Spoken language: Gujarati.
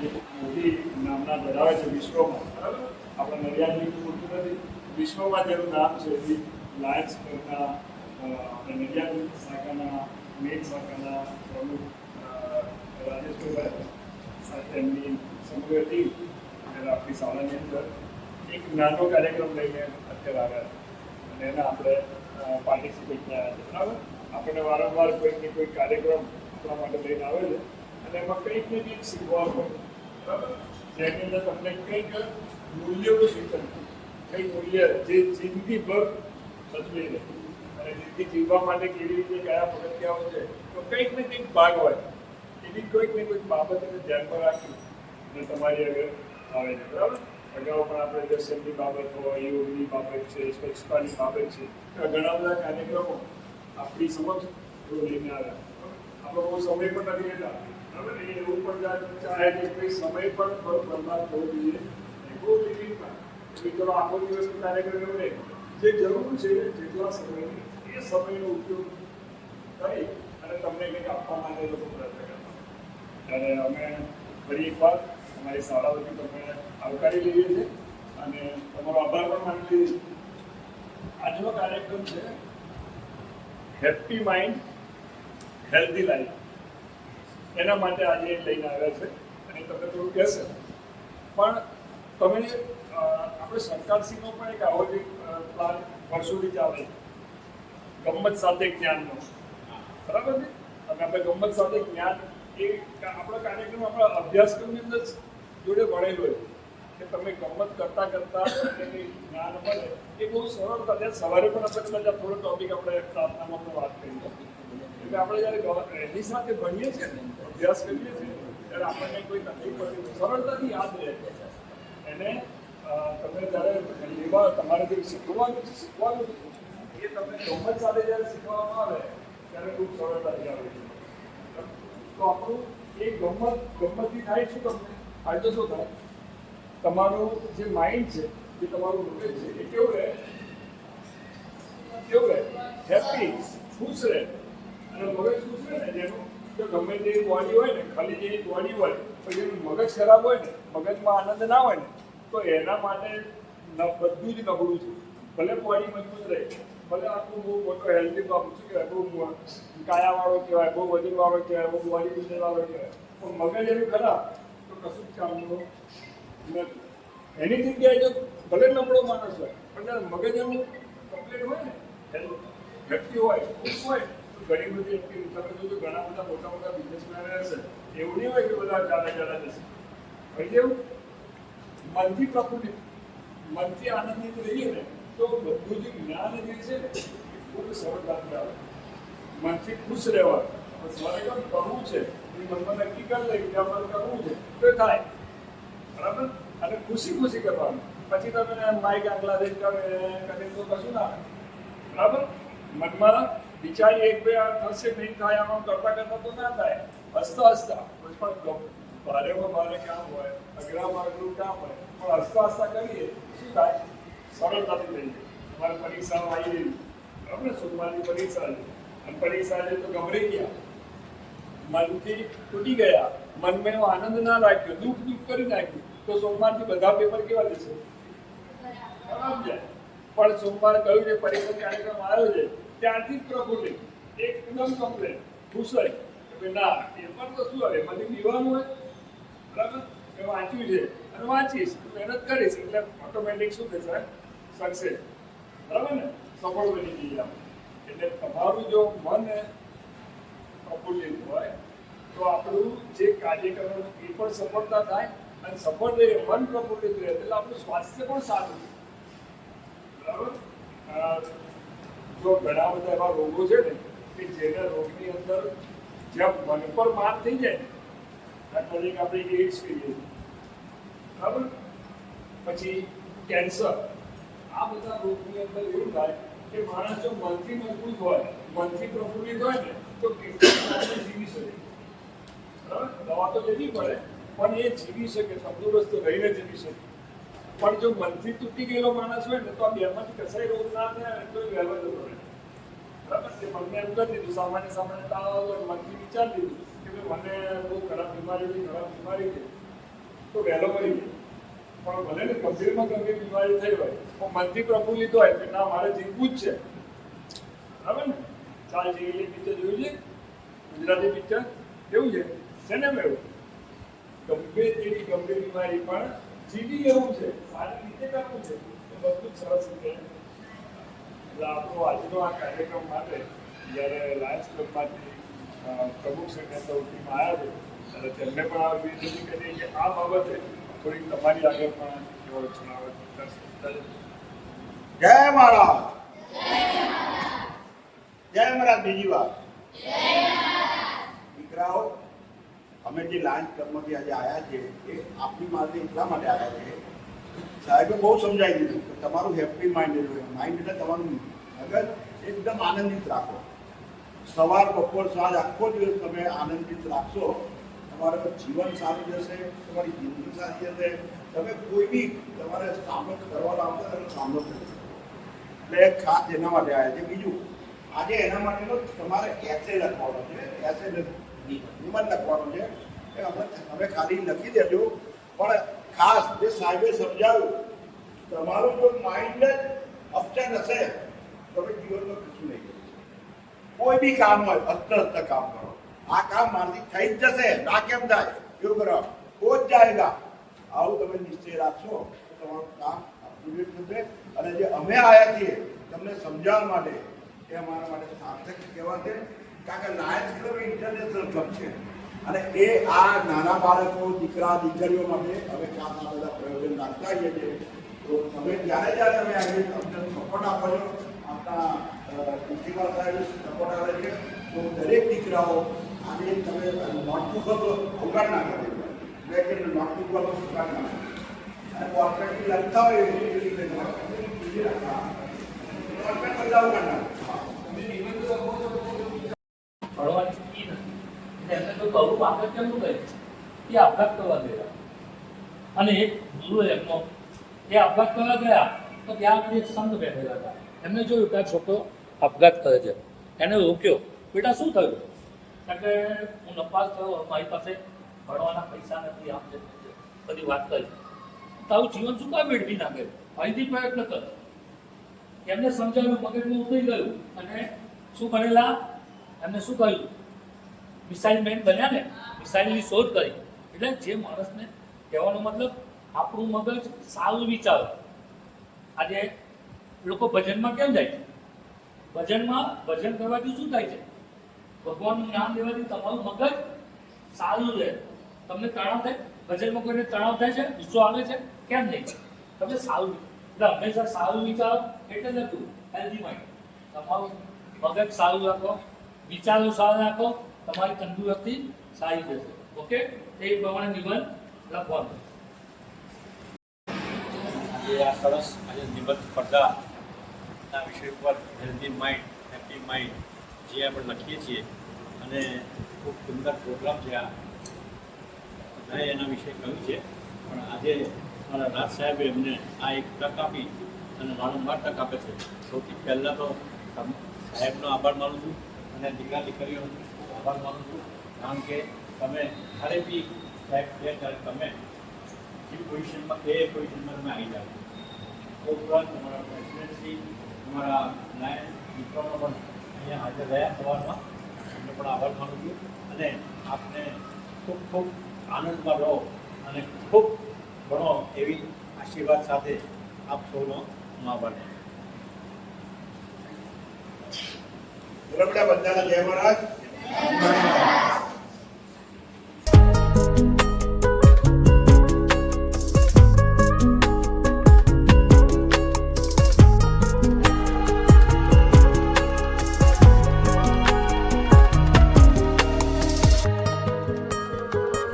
એક મોટી નામના ધરાવે છે વિશ્વમાં બરાબર આપણા નડિયાદની પૂરતું નથી વિશ્વમાં જેનું નામ છે એવી લાયન્સ આપણે નડિયાદ શાખાના મેન શાખાના પ્રમુખ રાજેશભાઈ સાથે એમની સમગ્ર ટીમ અને અંદર એક નાનો કાર્યક્રમ લઈને અત્યારે આવ્યા છે અને એના આપણે પાર્ટિસિપેટ થયા બરાબર આપણને વારંવાર કોઈક ને કોઈ કાર્યક્રમ આપણા માટે લઈને આવે છે અને એમાં કંઈક ને કંઈક શીખવા હોય જેની અંદર તમને કંઈક મૂલ્યોનું શિક્ષણ કંઈક મૂલ્ય જે જિંદગીભર સચવી રહે? અને જિંદગી જીવવા માટે કેવી રીતે કયા પગથિયાઓ છે? તો કંઈક ને કંઈક ભાગ હોય. એવી કોઈક ને કોઈક બાબતને ધ્યાનમાં રાખી અને તમારી આગળ આવે છે. બરાબર? અગાઉ પણ આપણે દર્શનની બાબત હોય, યોગની બાબત છે, સ્વચ્છતાની બાબત છે. ઘણા બધા કાર્યક્રમો આપણી સમક્ષ લઈને આવ્યા આપણો બહુ સમય પણ નથી લેતા. એવું પણ સમય પણ બરબાદ થવો જોઈએ. એ બહુ લિમિટમાં એટલે આખો દિવસનો કાર્યક્રમ એવો જે જરૂર છે જેટલા સમયની, એ સમયનો ઉપયોગ કરી અને તમને કંઈક આપવા માટે લોકો ત્યારે અમે ફરી એકવાર અમારી શાળા વતી આવકારી લઈએ છીએ અને તમારો આભાર પણ માની લઈએ આજનો કાર્યક્રમ છે હેપી માઇન્ડ હેલ્ધી લાઈફ એના માટે આજે લઈને આવ્યા છે, અને તમને થોડું કહેશે. પણ તમે આપણે સરકારશ્રીનો પણ એક આવો જ પ્લાન વર્ષોથી ચાલે છે. ગમત સાથે જ્ઞાનનો. બરાબર છે અને આપણે ગમત સાથે જ્ઞાન એ આપણો કાર્યક્રમ આપણા અભ્યાસક્રમની અંદર જોડે ભણેલો હોય કે તમે ગમત કરતા કરતા તમને જ્ઞાન મળે, એ બહુ સરળતા ત્યાં સવારે પણ આપણે કદાચ થોડો ટોપિક આપણે પ્રાર્થનામાં પણ વાત કરી એટલે આપણે જ્યારે એની સાથે ભણીએ છીએ ને અભ્યાસ કરીએ છીએ ત્યારે આપણને કોઈ તકલીફ પડતી સરળતાથી યાદ રહે. એને અ, તમે જ્યારે લેવા તમારે જે શીખવાનું છે શીખવાનું છે એ તમને ગમત સાથે જ્યારે શીખવામાં આવે ત્યારે ખૂબ સરળતાથી આવે છે તો આપણું એ ગમત ગમતથી થાય શું તમને? ફાયદો શું થાય? તમારું જે માઇન્ડ છે જે તમારું મગજ છે એ કેવું રહે? કેવું રહે? હેપી ખુશ રહે. અને મગજ ખુશ રહે ને જેનું તો ગમે તેવી બોડી હોય ને, ખાલી જેવી બોડી હોય, પણ જેનું મગજ ખરાબ હોય ને, મગજમાં આનંદ ના હોય ને, તો એના માટે બધું જ નબળું છે. ભલે બોડી મજબૂત રહે, ભલે આટલું બહુ મોટો હેલ્ધી બાબુ શું કહેવાય બહુ કાયાવાળો કહેવાય, બહુ વજનવાળો કહેવાય, બહુ બોડી બિલ્ડરવાળો કહેવાય, પણ મગજ એનું ખરાબ, તો કશું જ કામનું નથી. એની જગ્યાએ જો ભલે નબળો માણસ હોય, પણ મગજ એનું કમ્પ્લીટ હોય ને એનું વ્યક્તિ હોય હોય ઘણી બધી એક્ટિવિટી તમે જોજો ઘણા બધા મોટા મોટા બિઝનેસમેન હશે એવું નહીં હોય કે બધા જાડા જાડા જશે ભાઈ કેવું મનથી પ્રફુલ્લિત મનથી આનંદિત રહીએ ને તો બધું જે જ્ઞાન જે છે ને એ ખૂબ સરળતાથી આવે મનથી ખુશ રહેવા મારે કેમ કરવું છે એ મનમાં નક્કી કરી લઈ કે અમારે કરવું છે તો એ થાય બરાબર અને ખુશી ખુશી કરવાનું પછી તમે માઇક બાંગ્લાદેશ કરે કરે તો કશું ના બરાબર મનમાં વિચાર એક બે થશે, નહીં થાય આમ કરતા કરતા તો ના થાય. હસતા હસતા પણ ભારેમાં ભારે કામ હોય, અઘરા માર્ગનું કામ હોય, પણ હસતા હસતા કરીએ, શું થાય? સરળતાથી થઈ જાય. અમારે પરીક્ષા આવી ગઈ બરાબર? સોમવારની પરીક્ષા છે. અને પરીક્ષા છે તો ગભરાઈ ગયા. મનથી તૂટી ગયા. મનમાં એનો આનંદ ના રાખ્યો, દુઃખ દુઃખ કરી નાખ્યું. તો સોમવારથી બધા પેપર કેવા જશે ખરાબ જાય. પણ સોમવાર કયું છે, પરીક્ષા કાર્યક્રમ આવ્યો છે. ત્યારથી પ્રફુલ્લિત એકદમ કમ્પ્લેન ખુશ હોય કે ના પેપર તો શું આવે મને પીવાનું હોય. બરાબર? મેં વાંચ્યું છે. અને વાંચીશ મહેનત કરીશ, એટલે ઓટોમેટિક શું થશે? સક્સેસ બરાબર ને? સફળ બની જઈએ એટલે તમારું જો મન પ્રફુલ્લિત હોય, તો આપણું જે કાર્ય કરવાનું, એ પણ સફળતા થાય અને સફળ રહીએ મન પ્રફુલ્લિત રહે. એટલે આપણું સ્વાસ્થ્ય પણ સારું બરાબર? જો ઘણા બધા એવા રોગો છે ને કે જેના રોગની અંદર જ્યાં મન પર માર થઈ જાય ને દાખલા તરીકે આપણે એડ્સ કહીએ છીએ. બરાબર? પછી કેન્સર. આ બધા રોગની અંદર એવું થાય કે માણસ જો મનથી મજબૂત હોય, મનથી પ્રફુલ્લિત હોય ને, તો કેટલા જીવી શકે? બરાબર? દવા તો લેવી પડે, પણ એ જીવી શકે, તંદુરસ્ત રહીને જીવી શકે. પણ જો મનથી તૂટી ગયેલો માણસ હોય ને તો આ બેમાંથી કસાય રોગ ના થાય તો વહેલો જતો રહે. બરાબર છે? મને એમ કરી દીધું, સામાન્ય સામાન્ય તાવ આવ્યો મનથી વિચાર લીધું કે ભાઈ મને બહુ ખરાબ બીમારી છે ખરાબ બીમારી છે તો વહેલો મરી ગયો. પણ ભલે ને ગંભીરમાં ગંભીર બીમારી થઈ હોય, પણ મનથી પ્રફુલ્લિત હોય કે ના, મારે જીવવું જ છે. બરાબર ને? ચાલ જેવી પિક્ચર જોયું છે ગુજરાતી પિક્ચર કેવું છે? છે ને એવું. ગંભીર જેવી ગંભીર બીમારી પણ જીવી લેવું છે સારી રીતે કરવું છે એ બધું જ સરસ રીતે એટલે આપણો આજનો આ કાર્યક્રમ માટે જ્યારે લાયન્સ ક્લબમાંથી પ્રમુખ શ્રીને સૌથી આવ્યા છે ત્યારે તેમને પણ આ વિનંતી કરી કે આ બાબતે થોડીક તમારી આગળ પણ એવો જણાવવા કરશે. જય મહારાજ. જય મહારાજ. બીજી વાર દીકરાઓ અમે જે લાંચ કર્મથી આજે આવ્યા છે એ આપની માટે એટલા માટે આવ્યા છે સાહેબે બહુ સમજાવી દીધું કે તમારું હેપી માઇન્ડ હોય માઇન્ડ એટલે તમારું મગજ એકદમ આનંદિત રાખો. સવાર, બપોર, સાંજ આખો દિવસ તમે આનંદિત રાખશો, તમારું જીવન સારું જશે, તમારી જિંદગી સારી જશે. તમે કોઈ બી તમારે સામનો કરવાનો આવશે તમે સામનો કરી એટલે ખાસ એના માટે આવ્યા છે બીજું, આજે એના માટેનો તમારે એસે લખવાનો છે. એસે નિબંધ લખવાનું છે. એ અમે તમે ખાલી લખી દેજો. પણ ખાસ જે સાહેબે સમજાવ્યું, તમારું જો માઇન્ડ જ અપચન હશે, તમે જીવનમાં કશું નહીં કોઈ બી કામ હોય અસ્ત અસ્ત કામ કરો. આ કામ મારથી થઈ જ જશે. ના કેમ થાય? એવું કરો. હો જ જાયગા આવું તમે નિશ્ચય રાખશો તો તમારું કામ પૂરું થશે. અને જે અમે આવ્યા છીએ, તમને સમજાવવા માટે, એ અમારા માટે સાર્થક કહેવાશે કારણ કે લાયન્સ ક્લબ ઇન્ટરનેશનલ ક્લબ છે. અને એ આ નાના બાળકો, દીકરા, દીકરીઓ માટે અમે ખાસ આ બધા પ્રયોજન રાખતા હોઈએ છીએ. તો તમે જ્યારે જ્યારે અમે આવી અમને સપોર્ટ આપો છો આપણા પ્રિન્સિપાલ સાહેબ સપોર્ટ આવે છે, તો દરેક દીકરાઓ આજે તમે નોટબુક ઉગાડ ના કરો મેં કે નોટબુક ઉગાડ ના અને કોર્પોરેટ લખતા હોય એવી રીતે કોર્પોરેટ બધા ઉગાડ ના ભણવાની ફી કહું આગળ કેમ કરે એ આપઘાત કરવા ગયા અને એક ગુરુ એમનો, એ આપઘાત કરવા ગયા, તો ત્યાં આગળ એક સંત બેઠેલા હતા. એમને જોયું કે આ છોકરો આપઘાત કરે છે. એને રોક્યો. બેટા, શું થયું? કે હું નપાસ થયો, મારી પાસે ભણવાના પૈસા નથી, આમ છે બધી વાત કરી. તારું જીવન શું કામ મેળવી નાખે? ફરીથી પ્રયત્ન કર. એમને સમજાવ્યું મગજમાં ઉતરી ગયું અને શું કરેલા? એમને શું કહ્યું? મિસાઇલ મેન બન્યા ને, મિસાઇલની શોધ કરી. એટલે જે માણસને કહેવાનો મતલબ, આપણું મગજ સારું વિચારો. આજે લોકો ભજનમાં કેમ જાય છે? ભજનમાં ભજન કરવાથી શું થાય છે? ભગવાનનું નામ લેવાથી તમારું મગજ સારું રહે. તમને તણાવ થાય? ભજનમાં કોઈને તણાવ થાય છે? ગુસ્સો આવે છે? કેમ નહીં? તમે સારું એટલે હંમેશા સારું વિચારો એટલે લખું હેલ્ધી માઇન્ડ તમારું મગજ સારું રાખો. વિચારો સારા રાખો. તમારી તંદુરસ્તી સારી જશે. ઓકે? એ પ્રમાણે નિબંધ લખવાનો. આ સરસ આજે નિબંધ સ્પર્ધાના વિષય પર હેલ્ધી માઇન્ડ હેપી માઇન્ડ જે આપણે લખીએ છીએ અને ખૂબ સુંદર પ્રોગ્રામ છે આ. બધાએ એના વિશે કહ્યું છે. પણ આજે મારા રાજ સાહેબે એમને આ એક તક આપી અને વારંવાર તક આપે છે. સૌથી પહેલાં તો સાહેબનો આભાર માનું છું અને દીકરા દીકરીઓનો આભાર માનું છું. કારણ કે તમે જ્યારે બી સાહેબ છે ત્યારે તમે જે પોઝિશનમાં એ પોઝિશનમાં તમે આવી જાઓ. તો ઉપરાંત તમારા પ્રેસિડેન્સી તમારા નાયક મિત્રોનો પણ અહીંયા હાજર રહ્યા સવારમાં. એમને પણ આભાર માનું છું. અને આપને ખૂબ ખૂબ આનંદમાં રહો અને ખૂબ ભણો એવી આશીર્વાદ સાથે આપ સૌનો મા બને બેટા બધાને જય મહારાજ. Amen.